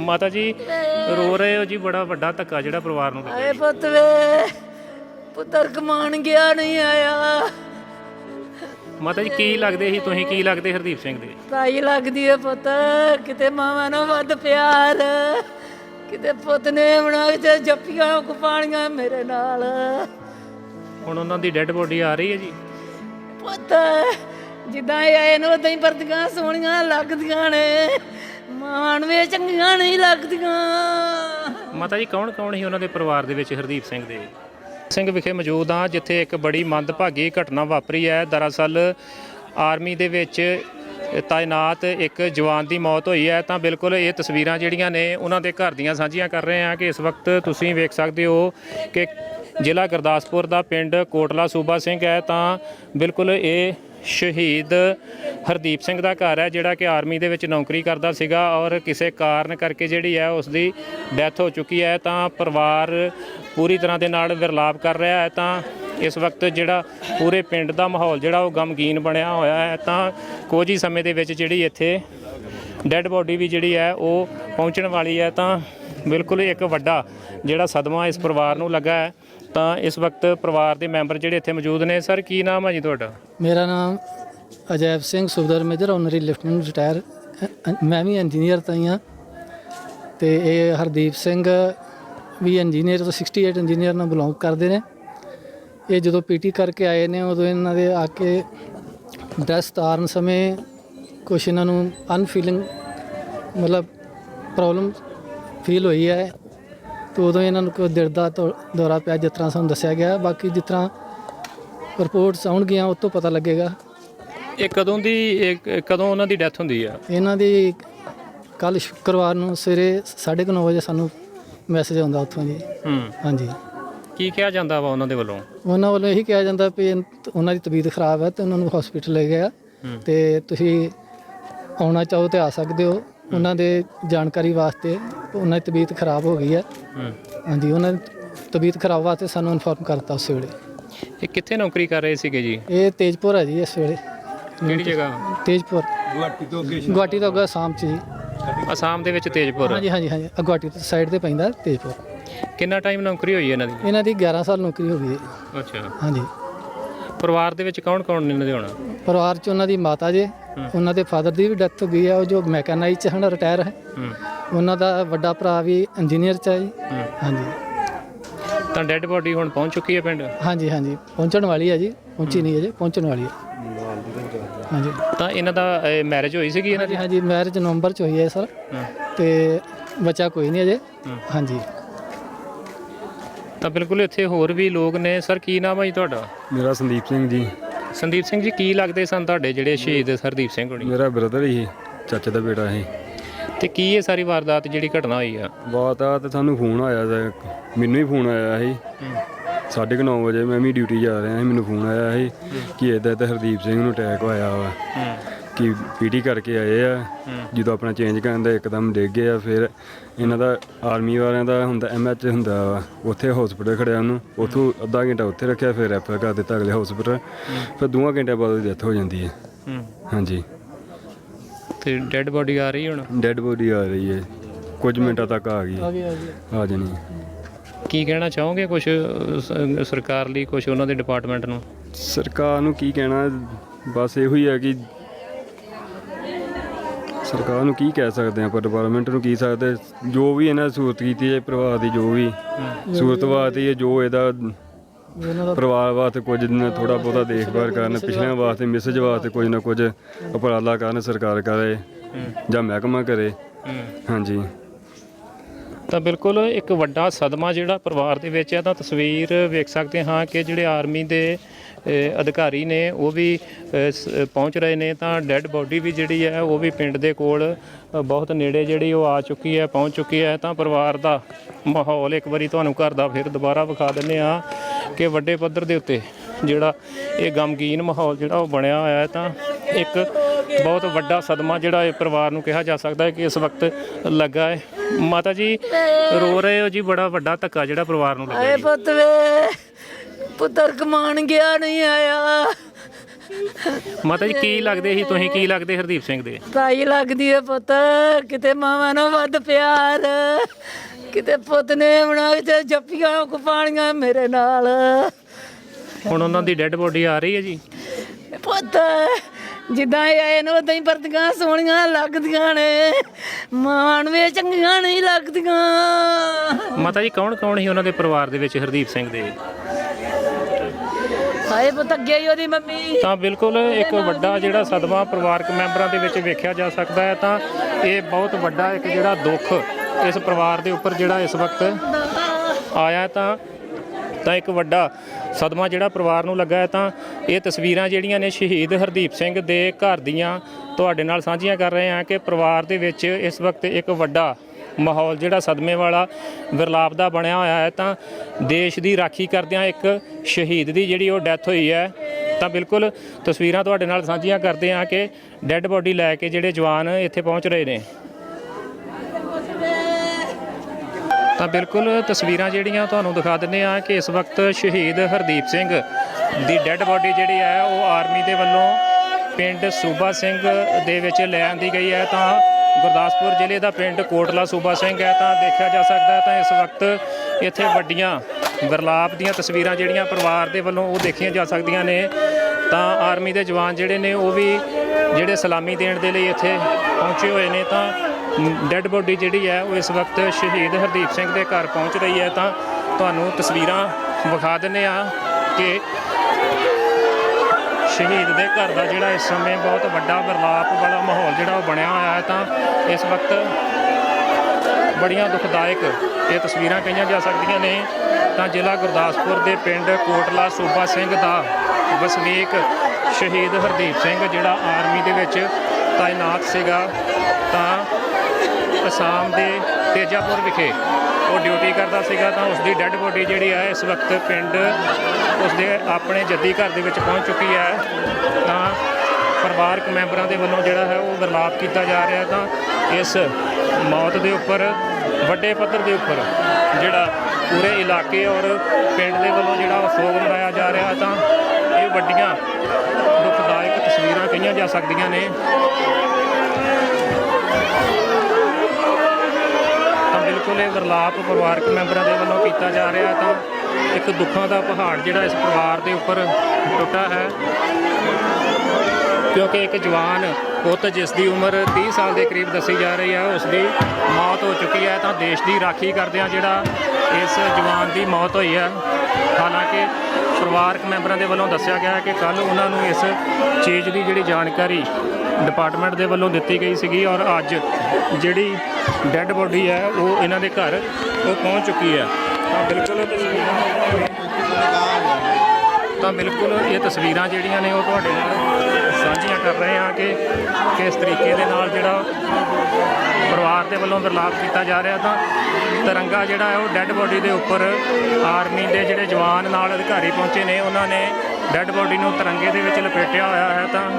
ਮਾਤਾ ਜੀ ਰੋ ਰਹੇ ਹੋ ਜੀ ਬੜਾ ਵੱਡਾ ਧੱਕਾ ਜਿਹੜਾ ਪਰਿਵਾਰ ਨੂੰ ਆਏ ਪੁੱਤ ਵੇ ਪੁੱਤਰ ਕਮਾਣ ਗਿਆ ਨਹੀਂ ਆਇਆ। ਮਾਤਾ ਜੀ ਕੀ ਲੱਗਦੇ ਸੀ ਤੁਸੀਂ ਕੀ ਲੱਗਦੇ ਹਰਦੀਪ ਸਿੰਘ ਦੇ? ਤਾਈ ਲੱਗਦੀ ਏ ਪੁੱਤ ਕਿਤੇ ਮਾਵਾਂ ਨੂੰ ਵੱਧ ਪਿਆਰ ਕਿਤੇ ਪੁੱਤ ਨੇ ਬਣਾ ਕੇ ਜੱਫੀਆਂ ਕੁਪਾਣੀਆਂ ਮੇਰੇ ਨਾਲ। ਹੁਣ ਉਹਨਾਂ ਦੀ ਡੈੱਡ ਬੋਡੀ ਆ ਰਹੀ ਹੈ ਜੀ। ਪੁੱਤ ਜਿੱਦਾਂ ਇਹ ਆਏ ਨੇ ਉਦਾਂ ਹੀ ਵਰਦੀਆਂ ਸੋਹਣੀਆਂ ਲੱਗਦੀਆਂ ਨੇ। ਮਾਵਾਂ ਚੰਗੀਆਂ ਨਹੀਂ ਲੱਗਦੀਆਂ। ਮਾਤਾ ਜੀ, ਕੌਣ ਕੌਣ ਸੀ ਉਹਨਾਂ ਦੇ ਪਰਿਵਾਰ ਦੇ ਵਿੱਚ ਹਰਦੀਪ ਸਿੰਘ ਦੇ? ਸਿੰਘ ਵਿਖੇ ਮੌਜੂਦ ਹਾਂ, ਜਿੱਥੇ ਇੱਕ ਬੜੀ ਮੰਦਭਾਗੀ ਘਟਨਾ ਵਾਪਰੀ ਹੈ। ਦਰਅਸਲ, ਆਰਮੀ ਦੇ ਵਿੱਚ ਤਾਇਨਾਤ ਇੱਕ ਜਵਾਨ ਦੀ ਮੌਤ ਹੋਈ ਹੈ। ਤਾਂ ਬਿਲਕੁਲ ਇਹ ਤਸਵੀਰਾਂ ਜਿਹੜੀਆਂ ਨੇ, ਉਹਨਾਂ ਦੇ ਘਰ ਦੀਆਂ ਸਾਂਝੀਆਂ ਕਰ ਰਹੇ ਹਾਂ ਕਿ ਇਸ ਵਕਤ ਤੁਸੀਂ ਵੇਖ ਸਕਦੇ ਹੋ ਕਿ ਜ਼ਿਲ੍ਹਾ ਗੁਰਦਾਸਪੁਰ ਦਾ ਪਿੰਡ ਕੋਟਲਾ ਸੂਬਾ ਸਿੰਘ ਹੈ। ਤਾਂ ਬਿਲਕੁਲ ਇਹ ਸ਼ਹੀਦ ਹਰਦੀਪ ਸਿੰਘ ਦਾ ਘਰ ਹੈ, ਜਿਹੜਾ ਕਿ ਆਰਮੀ ਦੇ ਵਿੱਚ ਨੌਕਰੀ ਕਰਦਾ ਸੀਗਾ ਔਰ ਕਿਸੇ ਕਾਰਨ ਕਰਕੇ ਜਿਹੜੀ ਹੈ ਉਸ ਦੀ ਡੈਥ ਹੋ ਚੁੱਕੀ ਹੈ, ਤਾਂ ਪਰਿਵਾਰ ਪੂਰੀ ਤਰ੍ਹਾਂ ਦੇ ਨਾਲ ਵਿਰਲਾਪ ਕਰ ਰਿਹਾ ਹੈ, ਤਾਂ ਇਸ ਵਕਤ ਜਿਹੜਾ ਪੂਰੇ ਪਿੰਡ ਦਾ ਮਾਹੌਲ ਜਿਹੜਾ ਉਹ ਗਮਗੀਨ ਬਣਿਆ ਹੋਇਆ ਹੈ, ਤਾਂ ਕੁਝ ਹੀ ਸਮੇਂ ਦੇ ਵਿੱਚ ਜਿਹੜੀ ਇੱਥੇ ਡੈੱਡ ਬੋਡੀ ਵੀ ਜਿਹੜੀ ਹੈ ਉਹ ਪਹੁੰਚਣ ਵਾਲੀ ਹੈ, ਤਾਂ ਬਿਲਕੁਲ ਇੱਕ ਵੱਡਾ ਜਿਹੜਾ ਸਦਮਾ ਇਸ ਪਰਿਵਾਰ ਨੂੰ ਲੱਗਾ ਹੈ। ਤਾਂ ਇਸ ਵਕਤ ਪਰਿਵਾਰ ਦੇ ਮੈਂਬਰ ਜਿਹੜੇ ਇੱਥੇ ਮੌਜੂਦ ਨੇ, ਸਰ, ਕੀ ਨਾਮ ਹੈ ਜੀ ਤੁਹਾਡਾ? ਮੇਰਾ ਨਾਮ Ajaib Singh, subedar major honorary lieutenant retire ਮੈਂ ਵੀ ਇੰਜੀਨੀਅਰ ਤਾਂ ਹਾਂ ਤੇ ਇਹ ਹਰਦੀਪ ਸਿੰਘ ਵੀ ਇੰਜੀਨੀਅਰ ਤੋਂ 68 ਇੰਜੀਨੀਅਰ ਨਾਲ ਬਿਲੋਂਗ ਕਰਦੇ ਨੇ। ਇਹ ਜਦੋਂ ਪੀਟੀ ਕਰਕੇ ਆਏ ਨੇ, ਉਦੋਂ ਇਹਨਾਂ ਦੇ ਆ ਕੇ ਡਰੈਸ ਤਾਰਨ ਸਮੇਂ ਕੁਛ ਇਹਨਾਂ ਨੂੰ ਅਨਫੀਲਿੰਗ ਮਤਲਬ ਪ੍ਰੋਬਲਮ ਫੀਲ ਹੋਈ ਹੈ। ਤੇ ਉਦੋਂ ਇਹਨਾਂ ਨੂੰ ਕੋਈ ਦਿਲ ਦਾ ਦੌਰਾ ਪਿਆ ਜਿਸ ਤਰ੍ਹਾਂ ਸਾਨੂੰ ਦੱਸਿਆ ਗਿਆ। ਬਾਕੀ ਜਿਸ ਤਰ੍ਹਾਂ ਰਿਪੋਰਟਸ ਆਉਣਗੀਆਂ ਉਹ ਤੋਂ ਪਤਾ ਲੱਗੇਗਾ। ਇਹ ਕਦੋਂ ਦੀ ਇਹ ਕਦੋਂ ਉਹਨਾਂ ਦੀ ਡੈਥ ਹੁੰਦੀ ਆ? ਇਹਨਾਂ ਦੀ ਕੱਲ ਸ਼ੁੱਕਰਵਾਰ ਨੂੰ ਸਵੇਰੇ 9:30 ਵਜੇ ਸਾਨੂੰ ਮੈਸੇਜ ਆਉਂਦਾ ਉੱਥੋਂ ਜੀ। ਹੂੰ। ਹਾਂਜੀ। ਕੀ ਕਿਹਾ ਜਾਂਦਾ ਵਾ ਉਹਨਾਂ ਦੇ ਵੱਲੋਂ? ਉਹਨਾਂ ਵੱਲੋਂ ਇਹੀ ਕਿਹਾ ਜਾਂਦਾ ਵੀ ਇਨ- ਉਹਨਾਂ ਦੀ ਤਬੀਅਤ ਖਰਾਬ ਹੈ ਤੇ ਉਹਨਾਂ ਨੂੰ ਹਸਪੀਟਲ ਲੈ ਗਿਆ। ਹੂੰ। ਤੇ ਤੁਸੀਂ ਆਉਣਾ ਚਾਹੋ ਤੇ ਆ ਸਕਦੇ ਹੋ। ਉਹਨਾਂ ਦੇ ਜਾਣਕਾਰੀ ਵਾਸਤੇ ਉਹਨਾਂ ਦੀ ਤਬੀਅਤ ਖਰਾਬ ਹੋ ਗਈ ਹੈ। ਹੂੰ। ਹਾਂਜੀ ਉਹਨਾਂ ਦੀ ਤਬੀਅਤ ਖਰਾਬ ਵਾਸਤੇ ਸਾਨੂੰ ਇਨਫੋਰਮ ਕਰਤਾ ਉਸ ਵੇਲੇ। ਇਹ ਕਿੱਥੇ ਨੌਕਰੀ ਕਰ ਰਹੇ ਸੀਗੇ ਜੀ? ਇਹ ਤੇਜਪੁਰ ਹੈ ਜੀ ਇਸ ਵੇਲੇ। ਕਿਹੜੀ ਜਗ੍ਹਾ? ਤੇਜਪੁਰ। ਗੁਆਟੀ ਤੋਂ ਅੱਗੇ ਆਸਾਮ ਚ ਜੀ। ਅਸਾਮ ਦੇ ਵਿੱਚ ਤੇਜਪੁਰ। ਹਾਂਜੀ ਹਾਂਜੀ ਹਾਂਜੀ। ਗੁਆਟੀ ਤੋਂ ਸਾਈਡ ਤੇ ਪੈਂਦਾ ਤੇਜਪੁਰ। ਕਿੰਨਾ ਟਾਈਮ ਨੌਕਰੀ ਹੋਈ ਇਹਨਾਂ ਦੀ? ਇਹਨਾਂ ਦੀ 11 ਸਾਲ ਨੌਕਰੀ ਹੋ ਗਈ ਹੈ। ਅੱਛਾ। ਹਾਂਜੀ। ਪਰਿਵਾਰ ਦੇ ਵਿੱਚ ਕੌਣ ਕੌਣ ਨੇ ਇਹਨਾਂ ਦੇ ਹੁਣ? ਪਰਿਵਾਰ ਚ ਉਹਨਾਂ ਦੀ ਮਾਤਾ ਜੇ। ਉਹਨਾਂ ਦੇ ਫਾਦਰ ਦੀ ਵੀ ਡੈਥ ਹੋ ਗਈ ਹੈ ਉਹ ਜੋ ਮੈਕੈਨਾਈਜ਼ ਚ ਹਨ ਰਿਟਾਇਰ ਹੈ। ਉਹਨਾਂ ਦਾ ਵੱਡਾ ਭਰਾ ਵੀ ਇੰਜੀਨੀਅਰ ਚ ਹੈ ਜੀ। ਹਾਂਜੀ। ਤਾਂ ਡੈੱਡ ਬੋਡੀ ਹੁਣ ਪਹੁੰਚ ਚੁੱਕੀ ਹੈ ਪਿੰਡ? ਹਾਂਜੀ ਹਾਂਜੀ। ਪਹੁੰਚਣ ਵਾਲੀ ਹੈ ਜੀ। ਪਹੁੰਚੀ ਨਹੀਂ ਅਜੇ ਪਹੁੰਚਣ ਵਾਲੀ ਹੈ ਹਾਂਜੀ। ਤਾਂ ਇਹਨਾਂ ਦਾ ਮੈਰਿਜ ਹੋਈ ਸੀਗੀ ਇਹਨਾਂ ਦੀ? ਹਾਂਜੀ। ਹਾਂਜੀ ਮੈਰਿਜ ਨਵੰਬਰ ਚ ਹੋਈ ਹੈ ਸਰ। ਤੇ ਬੱਚਾ ਕੋਈ ਨਹੀਂ ਅਜੇ। ਹਾਂਜੀ। ਤਾਂ ਬਿਲਕੁਲ ਇੱਥੇ ਹੋਰ ਵੀ ਲੋਕ ਨੇ। ਸਰ ਕੀ ਨਾਮ ਹੈ ਜੀ ਤੁਹਾਡਾ? ਮੇਰਾ ਸੰਦੀਪ ਸਿੰਘ ਜੀ। ਸੰਦੀਪ ਸਿੰਘ ਜੀ ਕੀ ਲੱਗਦੇ ਸਨ ਤੁਹਾਡੇ ਜਿਹੜੇ ਸ਼ਹੀਦ ਹਰਦੀਪ ਸਿੰਘ ਹੋਣੀ? ਮੇਰਾ ਬ੍ਰਦਰ ਹੀ ਚਾਚੇ ਦਾ ਬੇਟਾ ਸੀ ਤੇ ਕੀ ਇਹ ਸਾਰੀ ਵਾਰਦਾਤ ਜਿਹੜੀ ਘਟਨਾ ਹੋਈ ਆ? ਬਾਤ ਆ ਤੇ ਸਾਨੂੰ ਫੋਨ ਆਇਆ ਸੀ ਮੈਨੂੰ ਹੀ ਫੋਨ ਆਇਆ ਸੀ। ਸਾਢੇ ਕੁ ਨੌ ਵਜੇ ਮੈਂ ਵੀ ਡਿਊਟੀ ਜਾ ਰਿਹਾ ਸੀ ਮੈਨੂੰ ਫੋਨ ਆਇਆ ਸੀ ਕਿ ਇਦਾਂ ਤੇ ਹਰਦੀਪ ਸਿੰਘ ਨੂੰ ਅਟੈਕ ਹੋਇਆ ਵਾ। ਹੂੰ। ਕਿ ਪੀਟੀ ਕਰਕੇ ਆਏ ਆ। ਜਦੋਂ ਆਪਣਾ ਚੇਂਜ ਕਰਨ ਦਾ ਇੱਕਦਮ ਡਿੱਗ ਗਏ ਆ ਫਿਰ ਇਹਨਾਂ ਦਾ ਆਰਮੀ ਵਾਲਿਆਂ ਦਾ ਹੁੰਦਾ ਐਮਐਚ ਹੁੰਦਾ ਵਾ। ਉੱਥੇ ਹਸਪੀਟਲ ਖੜਿਆ ਉਹਨੂੰ। ਉੱਥੋਂ ਅੱਧਾ ਘੰਟਾ ਉੱਥੇ ਰੱਖਿਆ ਫਿਰ ਰੈਫਰ ਕਰ ਦਿੱਤਾ ਅਗਲੇ ਹਸਪੀਟਲ ਫਿਰ ਦੋਆਂ ਘੰਟਿਆਂ ਬਾਅਦ ਉਹਦੀ ਡੈਥ ਹੋ ਜਾਂਦੀ ਹੈ ਹੂੰ। ਹਾਂਜੀ। ਤੇ ਡੈੱਡ ਬੋਡੀ ਆ ਰਹੀ ਹੁਣ? ਡੈੱਡ ਬੋਡੀ ਆ ਰਹੀ ਹੈ ਕੁਝ ਮਿੰਟਾਂ ਤੱਕ ਆ ਗਈ। ਆ ਗਈ ਆ ਗਈ। ਆ ਜਾਣੀ ਹੈ। ਕੀ ਕਹਿਣਾ ਚਾਹੋਗੇ ਕੁਝ ਸਰਕਾਰ ਲਈ ਕੁਝ ਉਹਨਾਂ ਦੇ ਡਿਪਾਰਟਮੈਂਟ ਨੂੰ? ਸਰਕਾਰ ਨੂੰ ਕੀ ਕਹਿਣਾ ਬਸ ਇਹੋ ਹੀ ਹੈ ਕਿ ਸਰਕਾਰ ਨੂੰ ਕੀ ਕਹਿ ਸਕਦੇ ਆਪਾਂ ਡਿਪਾਰਟਮੈਂਟ ਨੂੰ ਕੀ ਸਕਦੇ? ਜੋ ਵੀ ਇਹਨਾਂ ਸਹੂਲਤ ਕੀਤੀ ਹੈ ਪਰਿਵਾਰ ਦੀ ਜੋ ਵੀ ਵਾਸਤੇ ਹੈ ਜੋ ਇਹਦਾ ਪਰਿਵਾਰ ਵਾਸਤੇ ਕੁਝ ਨਾ ਥੋੜਾ ਬਹੁਤਾ ਦੇਖਭਾਲ ਕਰਨ ਪਿਛਲਿਆਂ ਵਾਸਤੇ ਮੈਸੇਜ ਵਾਸਤੇ ਕੁਝ ਨਾ ਕੁਝ ਉਪਰਾਲਾ ਕਰਨ ਸਰਕਾਰ ਕਰੇ ਜਾਂ ਮਹਿਕਮਾ ਕਰੇ। ਹਾਂਜੀ। ਤਾਂ ਬਿਲਕੁਲ ਇੱਕ ਵੱਡਾ ਸਦਮਾ ਜਿਹੜਾ ਪਰਿਵਾਰ ਦੇ ਵਿੱਚ ਹੈ, ਤਾਂ ਤਸਵੀਰ ਵੇਖ ਸਕਦੇ ਹਾਂ ਕਿ ਜਿਹੜੇ ਆਰਮੀ ਦੇ ਅਧਿਕਾਰੀ ਨੇ, ਉਹ ਵੀ ਪਹੁੰਚ ਰਹੇ ਨੇ, ਤਾਂ ਡੈੱਡ ਬੋਡੀ ਵੀ ਜਿਹੜੀ ਹੈ, ਉਹ ਵੀ ਪਿੰਡ ਦੇ ਕੋਲ ਬਹੁਤ ਨੇੜੇ ਜਿਹੜੀ ਉਹ ਆ ਚੁੱਕੀ ਹੈ, ਪਹੁੰਚ ਚੁੱਕੀ ਹੈ, ਤਾਂ ਪਰਿਵਾਰ ਦਾ ਮਾਹੌਲ ਇੱਕ ਵਾਰੀ ਤੁਹਾਨੂੰ ਘਰ ਦਾ ਫਿਰ ਦੁਬਾਰਾ ਵਿਖਾ ਦਿੰਦੇ ਆ ਕਿ ਵੱਡੇ ਪੱਧਰ ਦੇ ਉੱਤੇ ਜਿਹੜਾ ਇਹ ਗਮਗੀਨ ਮਾਹੌਲ ਜਿਹੜਾ ਉਹ ਬਣਿਆ ਹੋਇਆ ਹੈ, ਤਾਂ ਇੱਕ ਬਹੁਤ ਵੱਡਾ ਸਦਮਾ ਜਿਹੜਾ ਇਹ ਪਰਿਵਾਰ ਨੂੰ ਕਿਹਾ ਜਾ ਸਕਦਾ ਹੈ ਕਿ ਇਸ ਵਕਤ ਲੱਗਾ ਹੈ। ਮਾਤਾ ਜੀ ਰੋ ਰਹੇ ਹੋ ਜੀ ਬੜਾ ਵੱਡਾ ਧੱਕਾ ਜਿਹੜਾ ਪਰਿਵਾਰ ਨੂੰ ਲੱਗਾ ਆਏ ਪੁੱਤ ਵੇ ਪੁੱਤਰ ਕਮਾਣ ਗਿਆ ਨਹੀਂ ਆਇਆ। ਮਾਤਾ ਜੀ ਕੀ ਲੱਗਦੇ ਸੀ? ਤੁਸੀਂ ਕੀ ਲੱਗਦੇ ਹਰਦੀਪ ਸਿੰਘ ਦੇ? ਤਾਈ ਲੱਗਦੀ ਹੈ ਪੁੱਤ ਕਿਤੇ ਮਾਵਾਂ ਨੂੰ ਵੱਧ ਪਿਆਰ। ਕਿਤੇ ਪੁੱਤ ਨੇ ਬਣਾ ਕੇ ਜੱਪੀਆਂ ਕੁਪਾਣੀਆਂ ਮੇਰੇ ਨਾਲ। ਹੁਣ ਉਹਨਾਂ ਦੀ ਡੈੱਡ ਬੋਡੀ ਆ ਰਹੀ ਹੈ ਜੀ। ਪੁੱਤ ਜਿੱਦਾਂ ਇਹ ਆਏ ਨੇ ਉਦਾਂ ਹੀ ਪਰਦੀਆਂ ਸੋਹਣੀਆਂ ਲੱਗਦੀਆਂ ਨੇ। ਮਾਂ ਨੂੰ ਵੀ ਚੰਗੀਆਂ ਨਹੀਂ ਲੱਗਦੀਆਂ। ਮਾਤਾ ਜੀ ਕੌਣ ਕੌਣ ਸੀ ਉਹਨਾਂ ਦੇ ਪਰਿਵਾਰ ਦੇ ਵਿੱਚ ਹਰਦੀਪ ਸਿੰਘ ਦੇ? ਹਾਏ ਪੁੱਤ ਅੱਗੇ ਹੀ ਉਹਦੀ ਮੰਮੀ। ਤਾਂ ਬਿਲਕੁਲ ਇੱਕ ਵੱਡਾ ਜਿਹੜਾ ਸਦਮਾ ਪਰਿਵਾਰਕ ਮੈਂਬਰਾਂ ਦੇ ਵਿੱਚ ਵੇਖਿਆ ਜਾ ਸਕਦਾ ਹੈ ਤਾਂ ਇਹ ਬਹੁਤ ਵੱਡਾ ਇੱਕ ਜਿਹੜਾ ਦੁੱਖ ਇਸ ਪਰਿਵਾਰ ਦੇ ਉੱਪਰ ਜਿਹੜਾ ਇਸ ਵਕਤ ਆਇਆ ਤਾਂ ਤਾਂ ਇੱਕ ਵੱਡਾ ਸਦਮਾ ਜਿਹੜਾ ਪਰਿਵਾਰ ਨੂੰ ਲੱਗਾ ਹੈ, ਤਾਂ ਇਹ ਤਸਵੀਰਾਂ ਜਿਹੜੀਆਂ ਨੇ ਸ਼ਹੀਦ ਹਰਦੀਪ ਸਿੰਘ ਦੇ ਘਰ ਦੀਆਂ ਤੁਹਾਡੇ ਨਾਲ ਸਾਂਝੀਆਂ ਕਰ ਰਹੇ ਹਾਂ ਕਿ ਪਰਿਵਾਰ ਦੇ ਵਿੱਚ ਇਸ ਵਕਤ ਇੱਕ ਵੱਡਾ ਮਾਹੌਲ ਜਿਹੜਾ ਸਦਮੇ ਵਾਲਾ ਵਿਰਲਾਪ ਦਾ ਬਣਿਆ ਹੋਇਆ ਹੈ, ਤਾਂ ਦੇਸ਼ ਦੀ ਰਾਖੀ ਕਰਦਿਆਂ ਇੱਕ ਸ਼ਹੀਦ ਦੀ ਜਿਹੜੀ ਉਹ ਡੈਥ ਹੋਈ ਹੈ, ਤਾਂ ਬਿਲਕੁਲ ਤਸਵੀਰਾਂ ਤੁਹਾਡੇ ਨਾਲ ਸਾਂਝੀਆਂ ਕਰਦੇ ਹਾਂ ਕਿ ਡੈੱਡ ਬੋਡੀ ਲੈ ਕੇ ਜਿਹੜੇ ਜਵਾਨ ਇੱਥੇ ਪਹੁੰਚ ਰਹੇ ਨੇ। ਤਾਂ ਬਿਲਕੁਲ ਤਸਵੀਰਾਂ ਜਿਹੜੀਆਂ ਤੁਹਾਨੂੰ ਦਿਖਾ ਦਿੰਦੇ ਆ ਕਿ ਇਸ ਵਕਤ ਸ਼ਹੀਦ ਹਰਦੀਪ ਸਿੰਘ ਦੀ ਡੈੱਡ ਬੋਡੀ ਜਿਹੜੀ ਹੈ, ਉਹ ਆਰਮੀ ਦੇ ਵੱਲੋਂ ਪਿੰਡ ਸੂਬਾ ਸਿੰਘ ਦੇ ਵਿੱਚ ਲੈ ਆਂਦੀ ਗਈ ਹੈ। ਤਾਂ ਗੁਰਦਾਸਪੁਰ ਜ਼ਿਲ੍ਹੇ ਦਾ ਪਿੰਡ ਕੋਟਲਾ ਸੂਬਾ ਸਿੰਘ ਹੈ। ਤਾਂ ਦੇਖਿਆ ਜਾ ਸਕਦਾ ਹੈ ਤਾਂ ਇਸ ਵਕਤ ਇੱਥੇ ਵੱਡੀਆਂ ਵਿਰਲਾਪ ਦੀਆਂ ਤਸਵੀਰਾਂ ਜਿਹੜੀਆਂ ਪਰਿਵਾਰ ਦੇ ਵੱਲੋਂ ਉਹ ਦੇਖੀਆਂ ਜਾ ਸਕਦੀਆਂ ਨੇ। ਤਾਂ ਆਰਮੀ ਦੇ ਜਵਾਨ ਜਿਹੜੇ ਨੇ, ਉਹ ਵੀ ਜਿਹੜੇ ਸਲਾਮੀ ਦੇਣ ਦੇ ਲਈ ਇੱਥੇ ਪਹੁੰਚੇ ਹੋਏ ਨੇ। ਤਾਂ ਡੈੱਡ ਬੋਡੀ ਜਿਹੜੀ ਹੈ, ਉਹ ਇਸ ਵਕਤ ਸ਼ਹੀਦ ਹਰਦੀਪ ਸਿੰਘ ਦੇ ਘਰ ਪਹੁੰਚ ਰਹੀ ਹੈ। ਤਾਂ ਤੁਹਾਨੂੰ ਤਸਵੀਰਾਂ ਵਿਖਾ ਦਿੰਨੇ ਆ ਕਿ ਸ਼ਹੀਦ ਦੇ ਘਰ ਦਾ ਜਿਹੜਾ ਇਸ ਸਮੇਂ ਬਹੁਤ ਵੱਡਾ ਬਰਲਾਪ ਵਾਲਾ ਮਾਹੌਲ ਜਿਹੜਾ ਉਹ ਬਣਿਆ ਹੋਇਆ ਹੈ, ਤਾਂ ਇਸ ਵਕਤ ਬੜੀਆਂ ਦੁਖਦਾਇਕ ਇਹ ਤਸਵੀਰਾਂ ਕਹੀਆਂ ਜਾ ਸਕਦੀਆਂ ਨੇ। ਤਾਂ ਜ਼ਿਲ੍ਹਾ ਗੁਰਦਾਸਪੁਰ ਦੇ ਪਿੰਡ ਕੋਟਲਾ ਸੂਬਾ ਸਿੰਘ ਦਾ ਵਸਨੀਕ ਸ਼ਹੀਦ ਹਰਦੀਪ ਸਿੰਘ, ਜਿਹੜਾ ਆਰਮੀ ਦੇ ਵਿੱਚ ਤਾਇਨਾਤ ਸੀਗਾ, ਤਾਂ ਅਸਾਮ ਦੇ ਤੇਜਾਪੁਰ ਵਿਖੇ ਉਹ ਡਿਊਟੀ ਕਰਦਾ ਸੀਗਾ ਤਾਂ ਉਸ ਦੀ ਡੈੱਡ ਬੋਡੀ ਜਿਹੜੀ ਹੈ ਇਸ ਵਕਤ ਪਿੰਡ ਉਸ ਦੇ ਆਪਣੇ ਜੱਦੀ ਘਰ ਦੇ ਵਿੱਚ ਪਹੁੰਚ ਚੁੱਕੀ ਹੈ। ਤਾਂ ਪਰਿਵਾਰਕ ਮੈਂਬਰਾਂ ਦੇ ਵੱਲੋਂ ਜਿਹੜਾ ਹੈ ਉਹ ਬਰਲਾਪ ਕੀਤਾ ਜਾ ਰਿਹਾ ਤਾਂ ਇਸ ਮੌਤ ਦੇ ਉੱਪਰ, ਵੱਡੇ ਪੱਧਰ ਦੇ ਉੱਪਰ ਜਿਹੜਾ ਪੂਰੇ ਇਲਾਕੇ ਔਰ ਪਿੰਡ ਦੇ ਵੱਲੋਂ ਜਿਹੜਾ ਉਹ ਸੋਗ ਮਨਾਇਆ ਜਾ ਰਿਹਾ ਤਾਂ ਇਹ ਵੱਡੀਆਂ ਦੁਖਦਾਇਕ ਤਸਵੀਰਾਂ ਕਹੀਆਂ ਜਾ ਸਕਦੀਆਂ ਨੇ। ਬਿਲਕੁਲ ਇਹ ਵਰਲਾਪ ਪਰਿਵਾਰਕ ਮੈਂਬਰਾਂ ਦੇ ਵੱਲੋਂ ਕੀਤਾ ਜਾ ਰਿਹਾ ਤਾਂ ਇੱਕ ਦੁੱਖਾਂ ਦਾ ਪਹਾੜ ਜਿਹੜਾ ਇਸ ਪਰਿਵਾਰ ਦੇ ਉੱਪਰ ਟੁੱਟਾ ਹੈ। ਕਿਉਂਕਿ ਇੱਕ ਜਵਾਨ ਪੁੱਤ ਜਿਸ ਦੀ ਉਮਰ 30 ਸਾਲ ਦੇ ਕਰੀਬ ਦੱਸੀ ਜਾ ਰਹੀ ਹੈ, ਉਸ ਦੀ ਮੌਤ ਹੋ ਚੁੱਕੀ ਹੈ ਤਾਂ ਦੇਸ਼ ਦੀ ਰਾਖੀ ਕਰਦਿਆਂ ਜਿਹੜਾ ਇਸ ਜਵਾਨ ਦੀ ਮੌਤ ਹੋਈ ਹੈ। ਹਾਲਾਂਕਿ ਪਰਿਵਾਰਕ ਮੈਂਬਰਾਂ ਦੇ ਵੱਲੋਂ ਦੱਸਿਆ ਗਿਆ ਹੈ ਕਿ ਕੱਲ ਉਹਨਾਂ ਨੂੰ ਇਸ ਚੀਜ਼ ਦੀ ਜਿਹੜੀ ਜਾਣਕਾਰੀ ਡਿਪਾਰਟਮੈਂਟ ਦੇ ਵੱਲੋਂ ਦਿੱਤੀ ਗਈ ਸੀਗੀ ਔਰ ਅੱਜ ਜਿਹੜੀ ਡੈੱਡ ਬੋਡੀ ਹੈ ਉਹ ਇਹਨਾਂ ਦੇ ਘਰ ਉਹ ਪਹੁੰਚ ਚੁੱਕੀ ਹੈ। ਤਾਂ ਬਿਲਕੁਲ ਤਾਂ ਬਿਲਕੁਲ ਇਹ ਤਸਵੀਰਾਂ ਜਿਹੜੀਆਂ ਨੇ ਉਹ ਤੁਹਾਡੇ ਨਾਲ ਸਾਂਝੀਆਂ ਕਰ ਰਹੇ ਹਾਂ ਕਿ ਕਿਸ ਤਰੀਕੇ ਦੇ ਨਾਲ ਜਿਹੜਾ ਪਰਿਵਾਰ ਦੇ ਵੱਲੋਂ ਵਿਰਲਾਪ ਕੀਤਾ ਜਾ ਰਿਹਾ ਤਾਂ ਤਿਰੰਗਾ ਜਿਹੜਾ ਹੈ ਉਹ ਡੈੱਡ ਬੋਡੀ ਦੇ ਉੱਪਰ ਆਰਮੀ ਦੇ ਜਿਹੜੇ ਜਵਾਨ ਨਾਲ ਅਧਿਕਾਰੀ ਪਹੁੰਚੇ ਨੇ, ਉਹਨਾਂ ਨੇ ਡੈੱਡ ਬੋਡੀ ਨੂੰ ਤਿਰੰਗੇ ਦੇ ਵਿੱਚ ਲਪੇਟਿਆ ਹੋਇਆ ਹੈ ਤਾਂ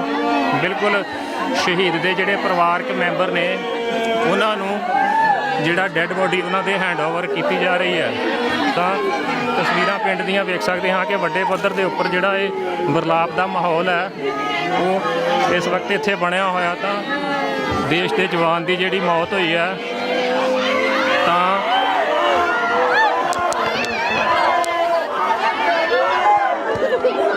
ਬਿਲਕੁਲ ਸ਼ਹੀਦ ਦੇ ਜਿਹੜੇ ਪਰਿਵਾਰਕ ਮੈਂਬਰ ਨੇ, ਉਹਨਾਂ ਨੂੰ ਜਿਹੜਾ ਡੈੱਡ ਬੋਡੀ ਉਹਨਾਂ ਦੇ ਹੈਂਡਓਵਰ ਕੀਤੀ ਜਾ ਰਹੀ ਹੈ। ਤਾਂ ਤਸਵੀਰਾਂ ਪਿੰਡ ਦੀਆਂ ਵੇਖ ਸਕਦੇ ਹਾਂ ਕਿ ਵੱਡੇ ਪੱਧਰ ਦੇ ਉੱਪਰ ਜਿਹੜਾ ਇਹ ਬਰਲਾਪ ਦਾ ਮਾਹੌਲ ਹੈ, ਉਹ ਇਸ ਵਕਤ ਇੱਥੇ ਬਣਿਆ ਹੋਇਆ ਤਾਂ ਦੇਸ਼ ਦੇ ਜਵਾਨ ਦੀ ਜਿਹੜੀ ਮੌਤ ਹੋਈ ਹੈ, ਤਾਂ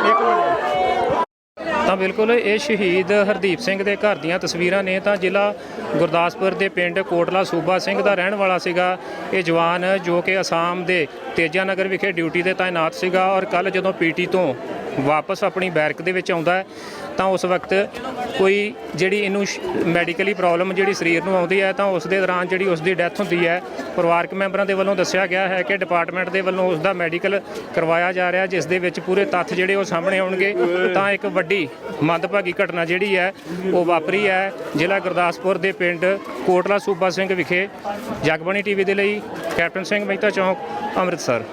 ਇੱਕ ਮਿੰਟ ਤਾਂ ਬਿਲਕੁਲ ਇਹ ਸ਼ਹੀਦ ਹਰਦੀਪ ਸਿੰਘ ਦੇ ਘਰ ਦੀਆਂ ਤਸਵੀਰਾਂ ਨੇ ਤਾਂ ਜ਼ਿਲ੍ਹਾ ਗੁਰਦਾਸਪੁਰ ਦੇ ਪਿੰਡ ਕੋਟਲਾ ਸੂਬਾ ਸਿੰਘ ਦਾ ਰਹਿਣ ਵਾਲਾ ਸੀਗਾ। ਇਹ ਜਵਾਨ ਜੋ ਕਿ ਅਸਾਮ ਦੇ ਤੇਜਾ ਨਗਰ ਵਿਖੇ ਡਿਊਟੀ ਤੇ ਤਾਇਨਾਤ ਸੀਗਾ ਔਰ ਕੱਲ ਜਦੋਂ ਪੀਟੀ ਤੋਂ ਵਾਪਸ ਆਪਣੀ ਬੈਰਕ ਦੇ ਵਿੱਚ ਆਉਂਦਾ ਹੈ, ਤਾਂ ਉਸ ਵਕਤ ਕੋਈ ਜਿਹੜੀ ਇਹਨੂੰ ਮੈਡੀਕਲੀ ਪ੍ਰੋਬਲਮ ਜਿਹੜੀ ਸਰੀਰ ਨੂੰ ਆਉਂਦੀ ਹੈ, ਤਾਂ ਉਸ ਦੇ ਦੌਰਾਨ ਜਿਹੜੀ ਉਸ ਦੀ ਡੈਥ ਹੁੰਦੀ ਹੈ, ਪਰਿਵਾਰਕ ਮੈਂਬਰਾਂ ਦੇ ਵੱਲੋਂ ਦੱਸਿਆ ਗਿਆ ਹੈ ਕਿ ਡਿਪਾਰਟਮੈਂਟ ਦੇ ਵੱਲੋਂ ਉਸ ਦਾ ਮੈਡੀਕਲ ਕਰਵਾਇਆ ਜਾ ਰਿਹਾ, ਜਿਸ ਦੇ ਵਿੱਚ ਪੂਰੇ ਤੱਥ ਜਿਹੜੇ ਉਹ ਸਾਹਮਣੇ ਆਉਣਗੇ, ਤਾਂ ਇੱਕ ਵੱਡੀ ਮੰਦਭਾਗੀ ਘਟਨਾ ਜਿਹੜੀ ਹੈ, ਉਹ ਵਾਪਰੀ ਹੈ। ਜ਼ਿਲ੍ਹਾ ਗੁਰਦਾਸਪੁਰ ਦੇ ਪਿੰਡ ਕੋਟਲਾ ਸੂਬਾ ਸਿੰਘ ਵਿਖੇ, ਜਗਬਾਣੀ ਟੀਵੀ ਦੇ ਲਈ ਕੈਪਟਨ ਸਿੰਘ ਮਹਿਤਾ ਚੌਂਕ, ਅੰਮ੍ਰਿਤਸਰ।